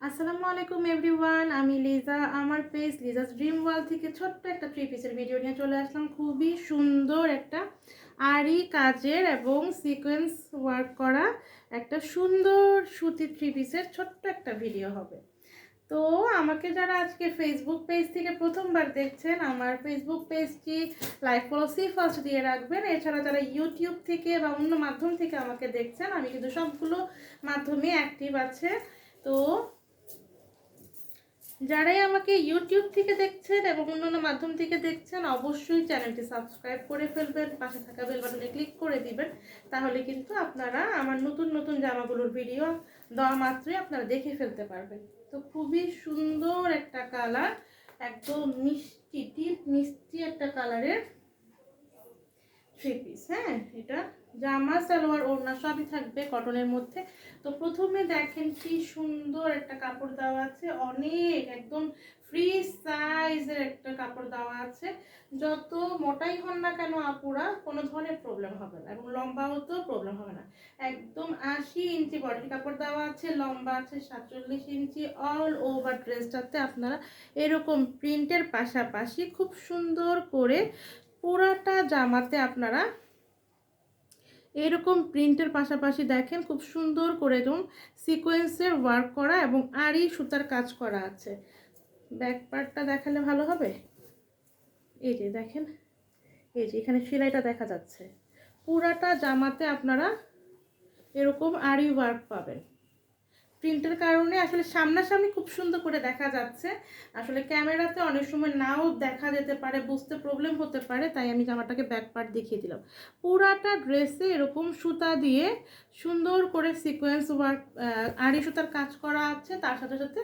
আসসালামু আলাইকুম এভরিওয়ান, আমি লিজা, আমার পেজ লিজাস ড্রিম ওয়ার্ল্ড থেকে ছোট্ট একটা থ্রি পিসের ভিডিও নিয়ে চলে আসলাম। খুবই সুন্দর একটা আরি কাজের এবং সিকোয়েন্স ওয়ার্ক করা একটা সুন্দর সুতির থ্রি পিসের ছোট্ট একটা ভিডিও হবে। তো আমাকে যারা আজকে ফেসবুক পেজ থেকে প্রথমবার দেখছেন, আমার ফেসবুক পেজটি লাইক ফলো সি ফার্স্ট দিয়ে রাখবেন। এছাড়া যারা ইউটিউব থেকে বা অন্য মাধ্যম থেকে আমাকে দেখছেন, আমি কিন্তু সবগুলো মাধ্যমে অ্যাক্টিভ আছে। তো যারাই আমাকে ইউটিউব থেকে দেখছেন এবং অন্যান্য মাধ্যম থেকে দেখছেন, অবশ্যই চ্যানেলটি সাবস্ক্রাইব করে ফেলবেন, পাশে থাকা বেল বাটনে ক্লিক করে দিবেন, তাহলে কিন্তু আপনারা আমার নতুন নতুন জামাগুলোর ভিডিও দেওয়া মাত্রই আপনারা দেখে ফেলতে পারবেন। তো খুবই সুন্দর একটা কালার একদম মিষ্টি মিষ্টি একটা কালারের থ্রি পিস হ্যাঁ এটা জামা, সালোয়ার, ওড়না সবই থাকবে কটনের মধ্যে। তো প্রথমে দেখেন কি সুন্দর একটা কাপড় দেওয়া আছে। অনেক, একদম ফ্রি সাইজের একটা কাপড় দেওয়া আছে। যত মোটাই হন না কেন আপুরা, কোনো ধরনের প্রবলেম হবে না এবং লম্বাও তো প্রবলেম হবে না। একদম আশি ইঞ্চি বডির কাপড় দেওয়া আছে, লম্বা আছে সাতচল্লিশ ইঞ্চি অল ওভার ড্রেসটাতে আপনারা এরকম প্রিন্টের পাশাপাশি খুব সুন্দর করে পুরাটা জামাতে আপনারা এরকম প্রিন্টের পাশাপাশি দেখেন খুব সুন্দর করে এরকম সিকোয়েন্সের ওয়ার্ক করা এবং আরই সুতার কাজ করা আছে। ব্যাক পার্টটা দেখালে ভালো হবে? এই যে দেখেন, এই যে এখানে সেলাইটা দেখা যাচ্ছে। পুরাটা জামাতে আপনারা এরকম আড়ি ওয়ার্ক পাবেন। প্রিন্টের কারণে আসলে সামনাসামনি খুব সুন্দর করে দেখা যাচ্ছে। আসলে ক্যামেরাতে অনেক সময় নাও দেখা যেতে পারে, বুঝতে প্রবলেম হতে পারে, তাই আমি জামাটাকে ব্যাক পার্ট দেখিয়ে দিলাম। পুরাটা ড্রেসে এরকম সুতা দিয়ে সুন্দর করে সিকোয়েন্স ওয়ার্ক আড়ি সুতার কাজ করা আছে। তার সাথে সাথে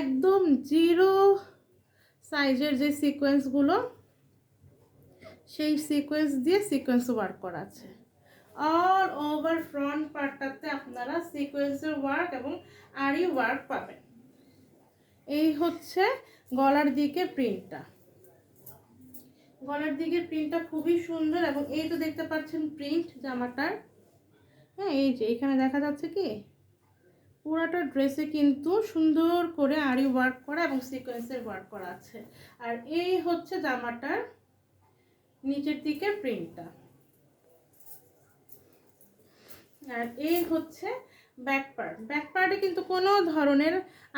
একদম জিরো সাইজের যে সিকোয়েন্সগুলো সেই সিকোয়েন্স দিয়ে সিকোয়েন্স ওয়ার্ক করা আছে। অল ওভার ফ্রন্ট পার্টটাতে আপনারা সিকোয়েন্সের ওয়ার্ক এবং আরি ওয়ার্ক পাবেন। এই হচ্ছে গলার দিকে প্রিন্টটা গলার দিকে প্রিন্টটা খুবই সুন্দর এবং এই তো দেখতে পাচ্ছেন প্রিন্ট জামাটার। হ্যাঁ এই যে এখানে দেখা যাচ্ছে কি? পুরাটা ড্রেসে কিন্তু সুন্দর করে আরি ওয়ার্ক করা এবং সিকোয়েন্সের ওয়ার্ক করা আছে। আর এই হচ্ছে জামাটার নিচের দিকে প্রিন্টটা আর এই হচ্ছে ব্যাক পার্ট ব্যাক পার্টে কিন্তু কোনো ধরনের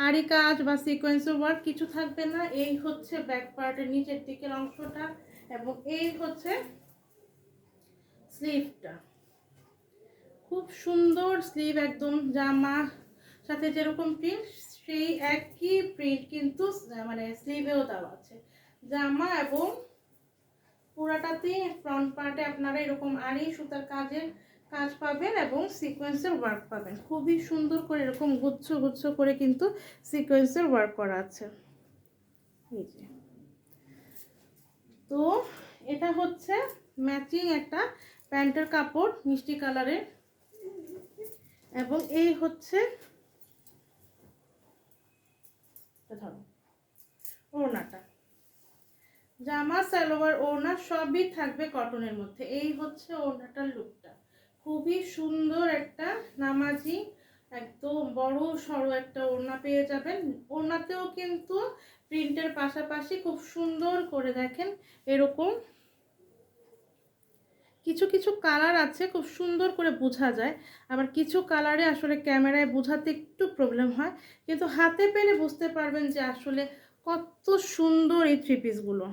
আরি কাজ বা সিকোয়েন্সের ওয়ার্ক কিছু থাকবে না। এই হচ্ছে ব্যাক পার্টের নিচের দিকের অংশটা এবং এই হচ্ছে স্লিভটা খুব সুন্দর স্লিভ একদম, জামা সাথে যেরকম প্রিন্ট সেই একই প্রিন্ট কিন্তু মানে স্লিভেও দেওয়া আছে। জামা এবং পুরাটাতে ফ্রন্ট পার্টে আপনারা এরকম আরি সুতার কাজের কাজ পাবেন এবং সিকোয়েন্সের ওয়ার্ক পাবেন। খুবই সুন্দর করে এরকম গুচ্ছ গুচ্ছ করে কিন্তু সিকোয়েন্সের ওয়ার্ক করা আছে। এই যে। তো এটা হচ্ছে ম্যাচিং একটা প্যান্টের কাপড় মিষ্টি কালারের। এবং এই হচ্ছে ধরো, ওড়নাটা। জামা, সালোয়ার, ওড়না সবই থাকবে কটনের মধ্যে। এই হচ্ছে ওড়নাটার লুকটা খুবই সুন্দর একটা নামাজি, একদম বড় সড়ো একটা ওড়না পেয়ে যাবেন। ওড়নাতেও কিন্তু প্রিন্টের পাশাপাশি খুব সুন্দর করে দেখেন এরকম। কিছু কিছু কালার আছে, খুব সুন্দর করে বোঝা যায়। আবার কিছু কালারে আসলে ক্যামেরায় বোঝাতে একটু প্রবলেম হয়। কিন্তু হাতে পেলে বুঝতে পারবেন যে আসলে কত সুন্দর এই থ্রি পিসগুলো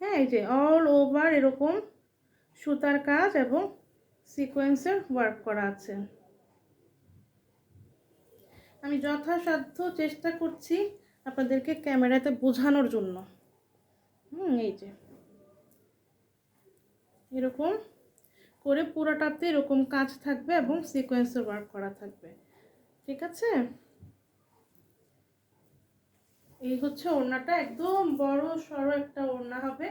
হ্যাঁ এই যে অল ওভার এরকম সুতার কাজ এবং সিকোয়েন্সের ওয়ার্ক করা আছে। আমি যথাসাধ্য চেষ্টা করছি আপনাদেরকে ক্যামেরাতে বোঝানোর জন্য। হুম, এই যে। এরকম করে পুরোটাতে এরকম কাজ থাকবে এবং সিকোয়েন্সের ওয়ার্ক করা থাকবে। ঠিক আছে? এই হচ্ছে ওড়নাটা, একদম বড় সড়ো একটা ওড়না হবে।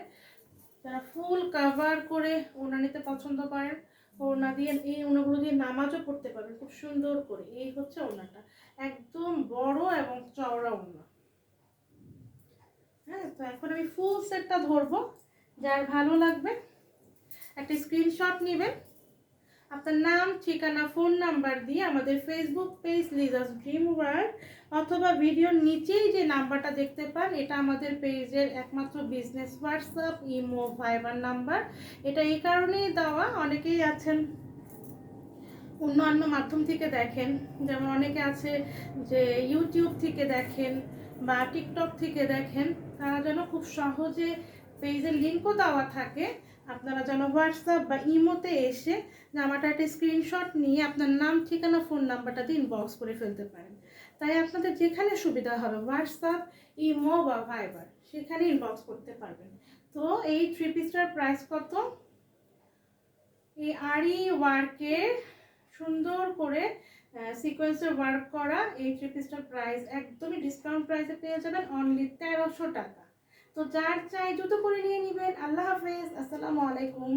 যারা ফুল কাভার করে ওড়না নিতে পছন্দ করেন ওড়না দিয়ে, এই ওনাগুলো দিয়ে নামাজও পড়তে পারবেন খুব সুন্দর করে। এই হচ্ছে ওনাটা একদম বড় এবং চওড়া ওড়না। হ্যাঁ তো এখন আমি ফুল সেটটা ধরবো। যার ভালো লাগবে, একটা স্ক্রিনশট নেবেন। আপনার নাম, ঠিকানা, ফোন নাম্বার দিয়ে আমাদের Facebook page Liza's dream world অথবা ভিডিওর নিচেই যে নাম্বারটা দেখতে পান, এটা আমাদের পেজের একমাত্র business WhatsApp imo Viber number এটা এই কারণেই দেওয়া, অনেকেই আছেন, অন্যান্য মাধ্যম থেকে দেখেন। যেমন অনেকে আছে যে ইউটিউব থেকে দেখেন বা টিকটক থেকে দেখেন, তারা যেন খুব সহজে পেজের লিঙ্কও দেওয়া থাকে। আপনারা যেন হোয়াটসঅ্যাপ বা ইমোতে এসে জামাটা একটা স্ক্রিনশট নিয়ে আপনার নাম, ঠিকানা, ফোন নাম্বারটা দিয়ে ইনবক্স করে ফেলতে পারেন। তাই আপনাদের যেখানে সুবিধা হবে হোয়াটসঅ্যাপ, ইমো বা ভাইবার, সেখানে ইনবক্স করতে পারবেন। তো এই থ্রি পিসটার প্রাইস কত? এই আরি ওয়ার্কের সুন্দর করে সিকোয়েন্সের ওয়ার্ক করা এই থ্রি পিসটার প্রাইস একদমই ডিসকাউন্ট প্রাইসে পেয়ে যাবেন অনলি তেরোশো টাকা। তো যার চাই দ্রুত করে নিয়ে নিবেন। আল্লাহ হাফেজ। আসসালামু আলাইকুম।